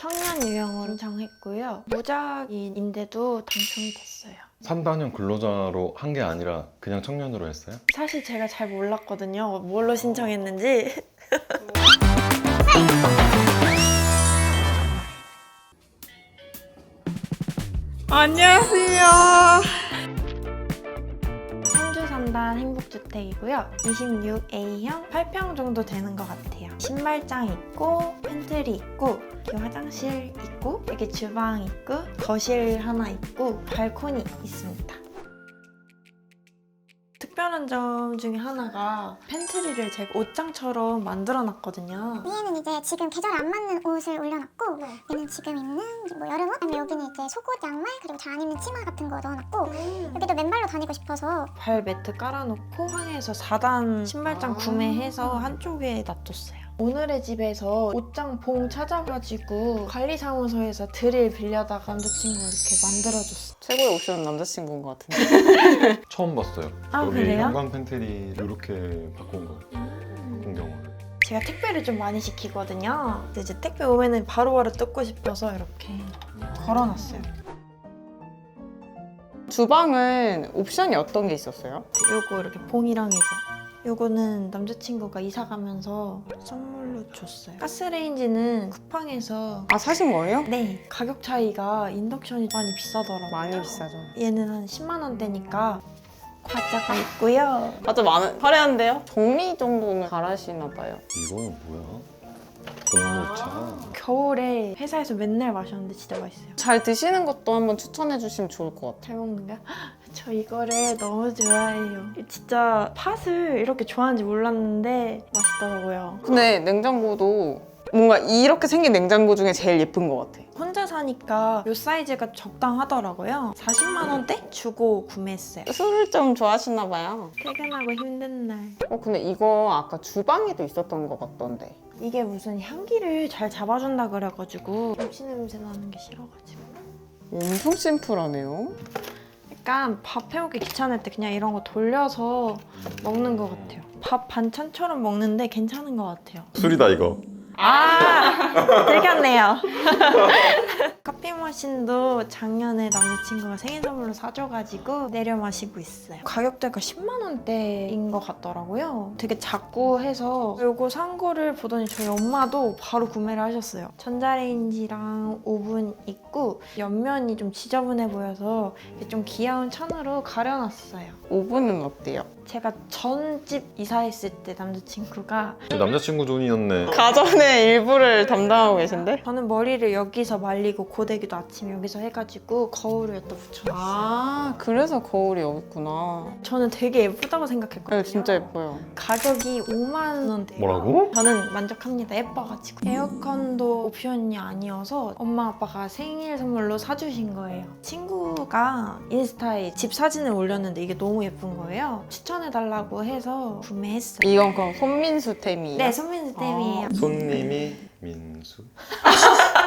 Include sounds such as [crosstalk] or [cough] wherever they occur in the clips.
청년 유형으로 신청했고요. 무작위인데도 당첨이 됐어요. 3단형 근로자로 한 게 아니라 그냥 청년으로 했어요? 사실 제가 잘 몰랐거든요. 뭘로 신청했는지. [laughs] 안녕하세요. 3단 행복주택이고요. 26A형 8평 정도 되는 것 같아요. 신발장 있고, 팬트리 있고, 이렇게 화장실 있고, 여기 주방 있고, 거실 하나 있고, 발코니 있습니다. 특별한 점 중에 하나가 팬트리를 제가 옷장처럼 만들어 놨거든요. 위에는 이제 지금 계절에 안 맞는 옷을 올려놨고 얘는 지금 입는 뭐 여름 옷? 아니면 여기는 이제 속옷 양말 그리고 잘 안 입는 치마 같은 거 넣어놨고 여기도 맨발로 다니고 싶어서 발 매트 깔아놓고 항해에서 4단 신발장 구매해서 한쪽에 놔뒀어요. 오늘의 집에서 옷장 봉 찾아가지고 관리사무소에서 드릴 빌려다가 남자친구가 이렇게 만들어줬어. 최고의 옵션은 남자친구인 것 같은데. [laughs] 처음 봤어요. 아, 여기 그래요? 형광 팬트리 이렇게 바꾼 거. 풍경을. 제가 택배를 좀 많이 시키거든요. 근데 이제 택배 오면은 바로바로 뜯고 싶어서 이렇게 걸어놨어요. 주방은 옵션이 어떤 게 있었어요? 요거 이렇게 봉이랑 이거. 요거는 남자친구가 이사 가면서 선물로 줬어요. 가스레인지는 쿠팡에서 아 사신 거예요? 네 가격 차이가 인덕션이 많이 비싸더라고요. 많이 비싸죠. 얘는 한 10만 원대니까 과자가 있고요. 맞아 많은 화려한데요? 정리 정도는 잘하시나 봐요. 이거는 뭐야? 공모차. 겨울에 회사에서 맨날 마셨는데 진짜 맛있어요. 잘 드시는 것도 한번 추천해 주시면 좋을 것 같아요. 잘 먹는가? 저 이거를 너무 좋아해요. 진짜 팥을 이렇게 좋아하는지 몰랐는데 맛있더라고요. 근데 냉장고도 뭔가 이렇게 생긴 냉장고 중에 제일 예쁜 것 같아. 혼자 사니까 이 사이즈가 적당하더라고요. 40만 원대 주고 구매했어요. 술을 좀 좋아하시나 봐요. 퇴근하고 힘든 날. 어 근데 이거 아까 주방에도 있었던 것 같던데. 이게 무슨 향기를 잘 잡아준다 그래가지고 김치 냄새 나는 게 싫어가지고. 엄청 심플하네요. 약간 밥 해오기 귀찮을 때 그냥 이런 거 돌려서 먹는 것 같아요. 밥 반찬처럼 먹는데 괜찮은 것 같아요. 술이다 이거. 아, 들켰네요. [laughs] 커피 머신도 작년에 남자친구가 생일 선물로 사줘가지고 내려 마시고 있어요. 가격대가 10만 원대인 것 같더라고요. 되게 작고 해서 요거 산 거를 보더니 저희 엄마도 바로 구매를 하셨어요. 전자레인지랑 오븐 있고 옆면이 좀 지저분해 보여서 좀 귀여운 천으로 가려놨어요. 오븐은 어때요? 제가 전집 이사했을 때 남자친구가 남자친구 돈이었네. 가전의 일부를 담당하고 계신데? 저는 머리를 여기서 말리고 고데기 도 아침에 여기서 해가지고 거울을 여기다 붙여놨어요. 아 그래서 거울이 있구나. 저는 되게 예쁘다고 생각했거든요. 네 진짜 예뻐요. 가격이 5만 원대예요. 뭐라고? 저는 만족합니다. 예뻐가지고. 에어컨도 옵션이 아니어서 엄마 아빠가 생일 선물로 사주신 거예요. 친구가 인스타에 집 사진을 올렸는데 이게 너무 예쁜 거예요. 추천해달라고 해서 구매했어요. 이건 그럼 손민수 템이에요? 네, 손민수 템이에요. 손님이 민수. [laughs]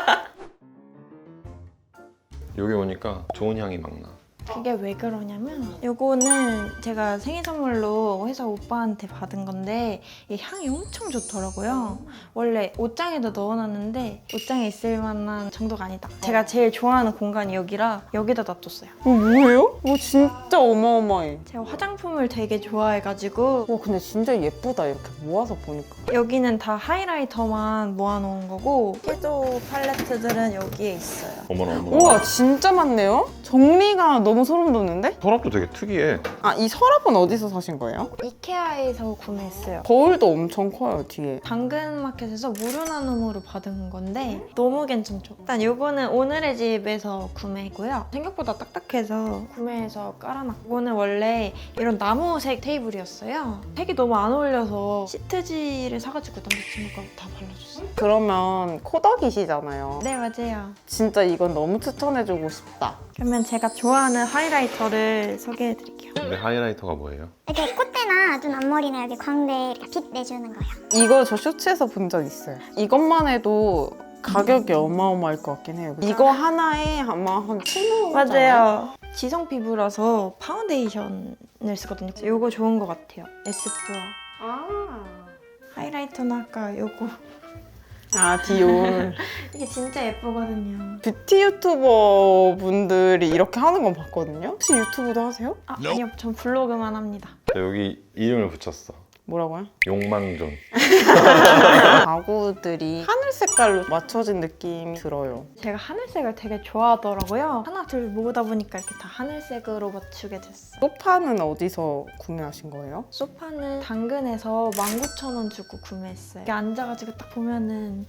여기 오니까 좋은 향이 막 나. 그게 왜 그러냐면 요거는 제가 생일 선물로 회사 오빠한테 받은 건데 이 향이 엄청 좋더라고요. 원래 옷장에도 넣어놨는데 옷장에 있을 만한 정도가 아니다. 제가 제일 좋아하는 공간이 여기라 여기다 놔뒀어요. 이거 뭐예요? 이거 진짜 어마어마해. 제가 화장품을 되게 좋아해가지고 와 근데 진짜 예쁘다 이렇게 모아서 보니까. 여기는 다 하이라이터만 모아놓은 거고 섀도우 팔레트들은 여기에 있어요. 어머나 어머나. 우와 진짜 많네요? 정리가 너무 소름 돋는데? 서랍도 되게 특이해. 아 이 서랍은 어디서 사신 거예요? 이케아에서 구매했어요. 거울도 엄청 커요 뒤에. 당근마켓에서 무료 나눔으로 받은 건데 너무 괜찮죠? 일단 요거는 오늘의 집에서 구매했고요. 생각보다 딱딱해서 구매해서 깔아놨고 이거는 원래 이런 나무색 테이블이었어요. 색이 너무 안 어울려서 시트지를 사가지고 남자친구가 다 발라줬어요. 그러면 코덕이시잖아요. 네 맞아요. 진짜 이건 너무 추천해주고 싶다. 그러면 제가 좋아하는 하이라이터를 소개해 드릴게요. 근데 하이라이터가 뭐예요? 이렇게 콧대나 눈 앞머리나 여기 광대 이렇게 빛 내주는 거예요. 이거 저 쇼츠에서 본 적 있어요. 이것만 해도 가격이 어마어마할 것 같긴 해요. 이거 하나에 아마 한 7만 원. 맞아요. 지성 피부라서 파운데이션을 쓰거든요. 요거 좋은 것 같아요. 에스쁘아. 아. 하이라이터는 아까 요거 아 디올 [laughs] 이게 진짜 예쁘거든요. 뷰티 유튜버 분들이 이렇게 하는 건 봤거든요 혹시 유튜브도 하세요? 아, 아니요, 전 블로그만 합니다. 여기 이름을 붙였어. 뭐라고요? 욕망존. 가구들이 [laughs] 하늘 색깔로 맞춰진 느낌이 들어요 제가 하늘색을 되게 좋아하더라고요. 하나 둘 모으다 보니까 이렇게 다 하늘색으로 맞추게 됐어요. 소파는 어디서 구매하신 거예요? 소파는 당근에서 19,000원 주고 구매했어요. 이렇게 앉아가지고 딱 보면은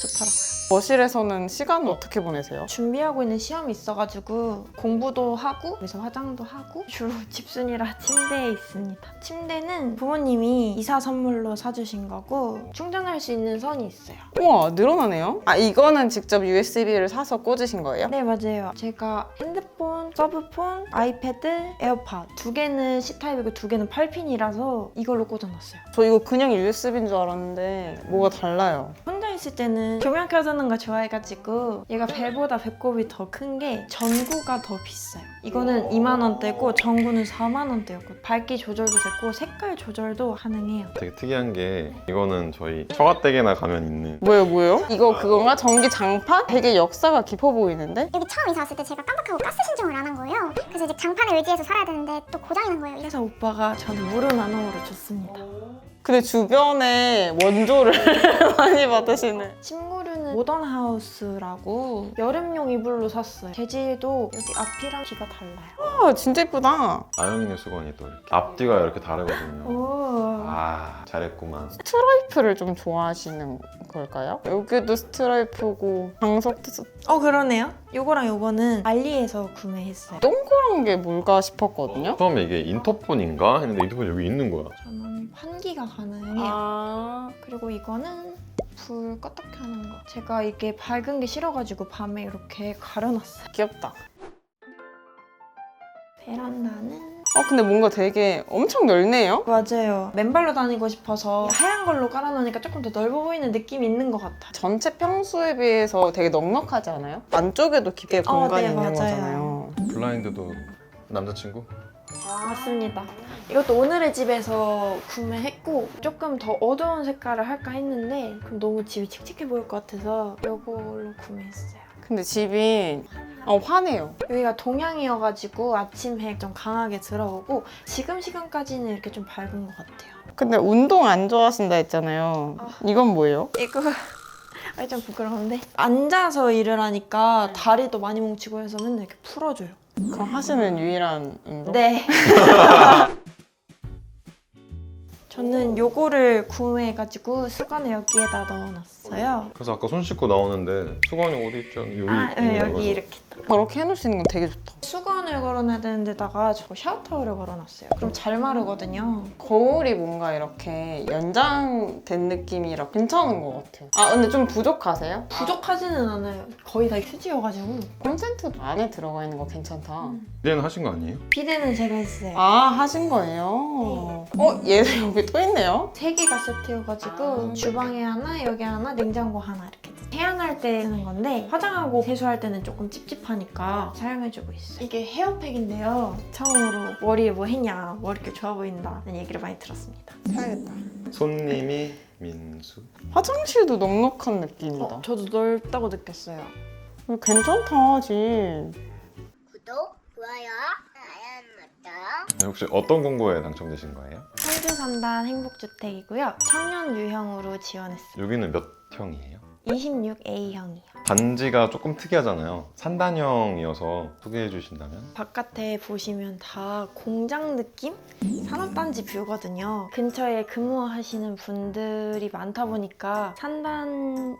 좋더라고요. 거실에서는 시간을 어떻게 보내세요? 준비하고 있는 시험이 있어가지고 공부도 하고 그래서 화장도 하고 [laughs] 주로 집순이라 침대에 있습니다. 침대는 부모님이 이사 선물로 사주신 거고 충전할 수 있는 선이 있어요. 우와 늘어나네요 아 이거는 직접 USB를 사서 꽂으신 거예요? 네 맞아요. 제가 핸드폰, 서브폰, 아이패드, 에어팟 두 개는 C타입이고 두 개는 8핀이라서 이걸로 꽂아놨어요. 저 이거 그냥 USB인 줄 알았는데 뭐가 달라요 있을 때는 조명 켜 주는 거 좋아해가지고 얘가 벨보다 배꼽이 더 큰 게 전구가 더 비싸요. 이거는 2만 원대고 전구는 4만 원대였고 밝기 조절도 됐고 색깔 조절도 가능해요. 되게 특이한 게 이거는 저희 처가댁에나 가면 있는 뭐예요 뭐예요? 이거 그건가? 전기 장판? 되게 역사가 깊어 보이는데? 여기 처음 이사 왔을 때 제가 깜빡하고 가스 신청을 안 한 거예요. 그래서 이제 장판을 의지해서 살아야 되는데 또 고장이 난 거예요. 그래서 오빠가 저는 무료 나눔으로 줬습니다. 근데 주변에 원조를 [laughs] 많이 받으시네 침구류는 모던 하우스라고 여름용 이불로 샀어요. 재질도 여기 앞이랑 뒤가 달라요. 아 진짜 예쁘다 아영이네 수건이 또 이렇게 앞뒤가 이렇게 다르거든요. 오. 아 잘했구만. 스트라이프를 좀 좋아하시는 걸까요? 여기도 스트라이프고 방석도 스- 어 그러네요. 요거랑 요거는 알리에서 구매했어요. 동그란 게 뭘까 싶었거든요 처음에 이게 인터폰인가 했는데 인터폰 여기 있는 거야. 저는 환기가 가능해요. 아 그리고 이거는 불 껐다 켜는 거. 제가 이게 밝은 게 싫어가지고 밤에 이렇게 가려놨어요. 귀엽다 베란다는 어 근데 뭔가 되게 엄청 넓네요 맞아요. 맨발로 다니고 싶어서 하얀 걸로 깔아놓으니까 조금 더 넓어 보이는 느낌이 있는 것 같아요. 전체 평수에 비해서 되게 넉넉하지 않아요? 안쪽에도 깊게 어, 공간이 네, 있는 맞아요. 거잖아요 블라인드도 남자친구? 맞습니다. 이것도 오늘의 집에서 구매했고 조금 더 어두운 색깔을 할까 했는데 그럼 너무 집이 칙칙해 보일 것 같아서 이걸로 구매했어요. 근데 집이 어, 환해요 여기가 동향이어가지고 아침 해 좀 강하게 들어오고 지금 시간까지는 이렇게 좀 밝은 것 같아요. 근데 운동 안 좋아하신다 했잖아요 아. 이건 뭐예요? 이거 [laughs] 아, 좀 부끄러운데 앉아서 일을 하니까 다리도 많이 뭉치고 해서 맨날 이렇게 풀어줘요. 그럼 하시는 유일한 운동? 네. [laughs] 저는 요거를 구매해가지고 수건을 여기에다 넣어놨어요. 그래서 아까 손 씻고 나오는데 수건이 어디 있죠? 여기 아, 네, 있는 여기 거죠. 이렇게. 그렇게 해놓으시는 건 되게 좋다 수건을 걸어놔야 되는 데다가 저 샤워타월을 걸어놨어요. 그럼 잘 마르거든요. 거울이 뭔가 이렇게 연장된 느낌이라 괜찮은 것 같아요 아 근데 좀 부족하세요? 부족하지는 않아요. 거의 다 휴지여가지고. 콘센트도 안에 들어가 있는 거 괜찮다 비대는 하신 거 아니에요? 비데는 제가 했어요. 아 하신 거예요? 어? 얘도 여기 또 있네요? 세 개가 세트여가지고 주방에 하나, 여기 하나, 냉장고 하나 이렇게 세안할 때 쓰는 건데 화장하고 세수할 때는 조금 찝찝하니까 사용해주고 있어요. 이게 헤어팩인데요. 처음으로 머리에 뭐 했냐, 머릿결 좋아 보인다 는 얘기를 많이 들었습니다. 사야겠다 손님이 민수. 화장실도 넉넉한 느낌이다 어, 저도 넓다고 느꼈어요. 괜찮다 집 구독, 좋아요, 알람 맞죠? 네, 혹시 어떤 공고에 당첨되신 거예요? 청주 3단 행복주택이고요. 청년 유형으로 지원했어요. 여기는 몇 형이에요? 26A형이요. 단지가 조금 특이하잖아요. 산단형이어서 소개해 주신다면? 바깥에 보시면 다 공장 느낌? 산업단지 뷰거든요. 근처에 근무하시는 분들이 많다 보니까 산단형이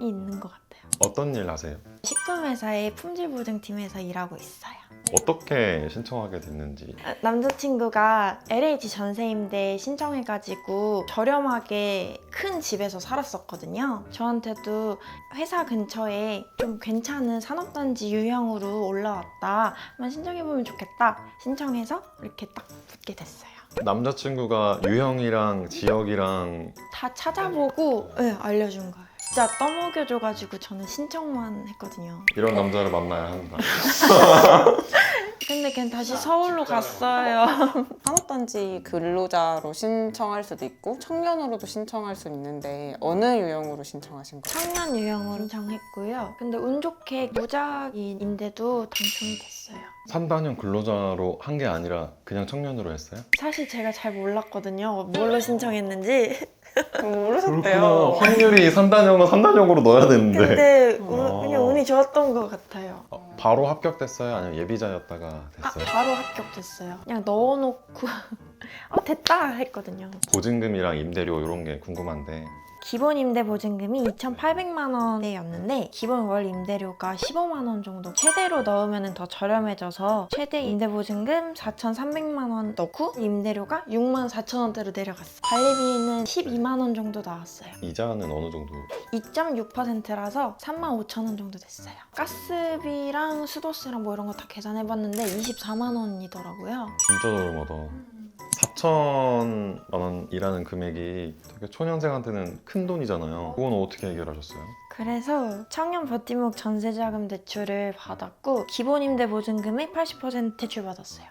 있는 것 같아요. 어떤 일 하세요? 식품회사의 품질보증팀에서 일하고 있어요. 어떻게 신청하게 됐는지 아, 남자친구가 LH 전세임대 신청해가지고 저렴하게 큰 집에서 살았었거든요. 저한테도 회사 근처에 좀 괜찮은 산업단지 유형으로 올라왔다. 한번 신청해보면 좋겠다. 신청해서 이렇게 딱 붙게 됐어요. 남자친구가 유형이랑 지역이랑 다 찾아보고 네, 알려준 거예요. 진짜 떠먹여줘가지고 저는 신청만 했거든요. 이런 남자를 만나야 한다. [laughs] 근데 걔는 다시 서울로 갔어요. [laughs] 산업단지 근로자로 신청할 수도 있고 청년으로도 신청할 수 있는데 어느 유형으로 신청하신 거예요? 청년 유형으로 신청했고요. 근데 운 좋게 무작위인데도 당첨이 됐어요. 3단형 근로자로 한 게 아니라 그냥 청년으로 했어요? 사실 제가 잘 몰랐거든요. 뭘로 신청했는지. [laughs] 모르셨대요. 확률이 3단형은 3단형으로 넣어야 되는데 근데 아. 운- 그냥 운이 좋았던 것 같아요. 어, 바로 합격됐어요? 아니면 예비자였다가 아, 됐어요? 바로 합격됐어요. 그냥 넣어놓고 [laughs] 아, 됐다 했거든요. 보증금이랑 임대료 이런 게 궁금한데 기본 임대 보증금이 2,800만 원대였는데 기본 월 임대료가 15만 원 정도 최대로 넣으면 더 저렴해져서 최대 임대 보증금 4,300만 원 넣고 임대료가 6만 4천 원대로 내려갔어요. 관리비는 12만 원 정도 나왔어요. 이자는 어느 정도? 2.6%라서 3만 5천 원 정도 됐어요. 가스비랑 수도세랑 뭐 이런 거 다 계산해봤는데 24만 원이더라고요. 진짜 저렴하다 4천만 원이라는 금액이 되게 초년생한테는 큰 돈이잖아요 그건 어떻게 해결하셨어요? 그래서 청년 버팀목 전세자금 대출을 받았고 기본 임대 보증금의 80% 대출 받았어요.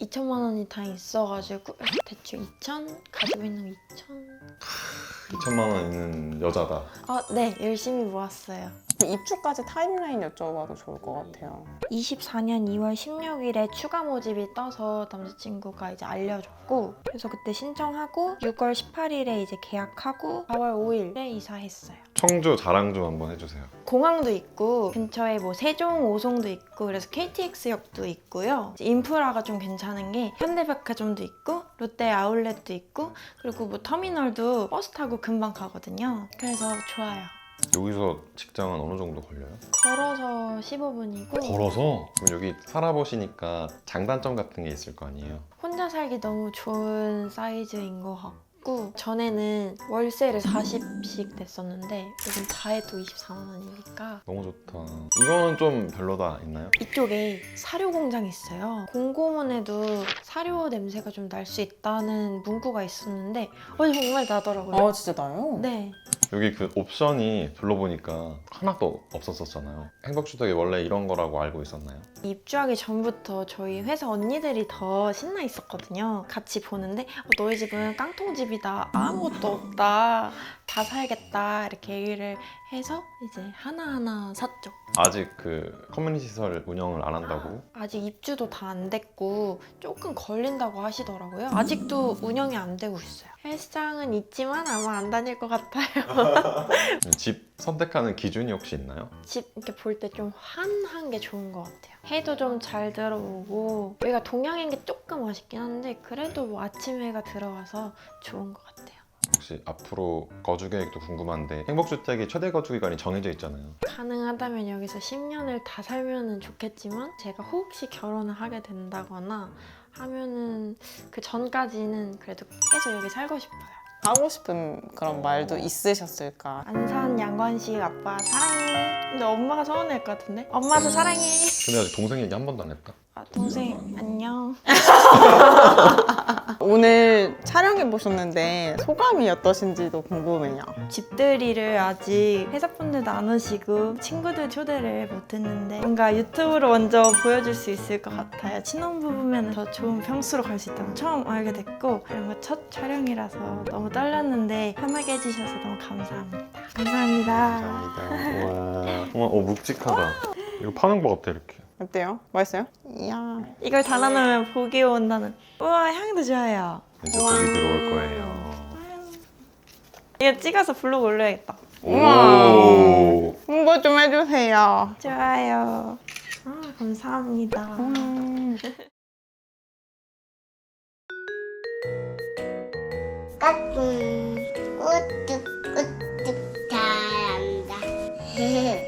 2천만 원이 다 있어가지고 대출 2천 가지고 있는 2천. 2천만 원 있는 여자다 아, 네 열심히 모았어요. 입주까지 타임라인 여쭤봐도 좋을 것 같아요. 24년 2월 16일에 추가 모집이 떠서 남자친구가 이제 알려줬고 그래서 그때 신청하고 6월 18일에 이제 계약하고 4월 5일에 이사했어요. 청주 자랑 좀 한번 해주세요 공항도 있고 근처에 뭐 세종, 오송도 있고 그래서 KTX역도 있고요. 인프라가 좀 괜찮은 게 현대백화점도 있고 롯데 아울렛도 있고 그리고 뭐 터미널도 버스 타고 금방 가거든요. 그래서 좋아요. 여기서 직장은 어느 정도 걸려요? 걸어서 15분이고 걸어서? 그럼 여기 살아보시니까 장단점 같은 게 있을 거 아니에요? 혼자 살기 너무 좋은 사이즈인 것 같고 전에는 월세를 40씩 냈었는데 요즘 다 해도 24만 원이니까 너무 좋다 이거는 좀 별로다 있나요? 이쪽에 사료 공장이 있어요. 공고문에도 사료 냄새가 좀 날 수 있다는 문구가 있었는데 어 정말 나더라고요. 아 진짜 나요? 네. 여기 그 옵션이 둘러보니까 하나도 없었었잖아요 행복주택이 원래 이런 거라고 알고 있었나요? 입주하기 전부터 저희 회사 언니들이 더 신나 있었거든요. 같이 보는데 어, 너희 집은 깡통집이다. 아무것도 없다. 다 사야겠다. 이렇게 얘기를 해서 이제 하나하나 샀죠. 아직 그 커뮤니티 시설 운영을 안 한다고? 아직 입주도 다 안 됐고 조금 걸린다고 하시더라고요. 아직도 운영이 안 되고 있어요. 헬스장은 있지만 아마 안 다닐 것 같아요. 집 선택하는 기준이 혹시 있나요? 집 이렇게 볼 때 좀 환한 게 좋은 것 같아요. 해도 좀 잘 들어오고 여기가 동양인 게 조금 아쉽긴 한데 그래도 뭐 아침 해가 들어와서 좋은 것 같아요. 혹시 앞으로 거주 계획도 궁금한데 행복주택이 최대 거주 기간이 정해져 있잖아요 가능하다면 여기서 10년을 다 살면 좋겠지만 제가 혹시 결혼을 하게 된다거나 하면은 그 전까지는 그래도 계속 여기 살고 싶어요. 하고 싶은 그런 말도 있으셨을까? 안산 양관식 아빠 사랑해. 근데 엄마가 서운할 것 같은데? 엄마도 사랑해. 근데 아직 동생 얘기 한 번도 안 했다 아, 동생 안녕. [laughs] 오늘 촬영해 보셨는데 소감이 어떠신지도 궁금해요. 집들이를 아직 회사분들도 안 오시고 친구들 초대를 못했는데 뭔가 유튜브로 먼저 보여줄 수 있을 것 같아요. 신혼부부면 더 좋은 평수로 갈 수 있다는 거 처음 알게 됐고 그리고 첫 촬영이라서 너무 떨렸는데 편하게 해주셔서 너무 감사합니다. 감사합니다. 감사합니다 와 정말 어 묵직하다 이거 파는 거 같아 이렇게 어때요? 맛있어요? 이야. 이걸 달아놓으면 복이 온다는 우와 향도 좋아요. 이제 거기 들어올 거예요 이거 찍어서 블로그 올려야겠다. 우와. 오 홍보 좀 해주세요. 좋아요. 아, 감사합니다. 음. 까꿍 우뚝 우뚝 잘한다 [laughs]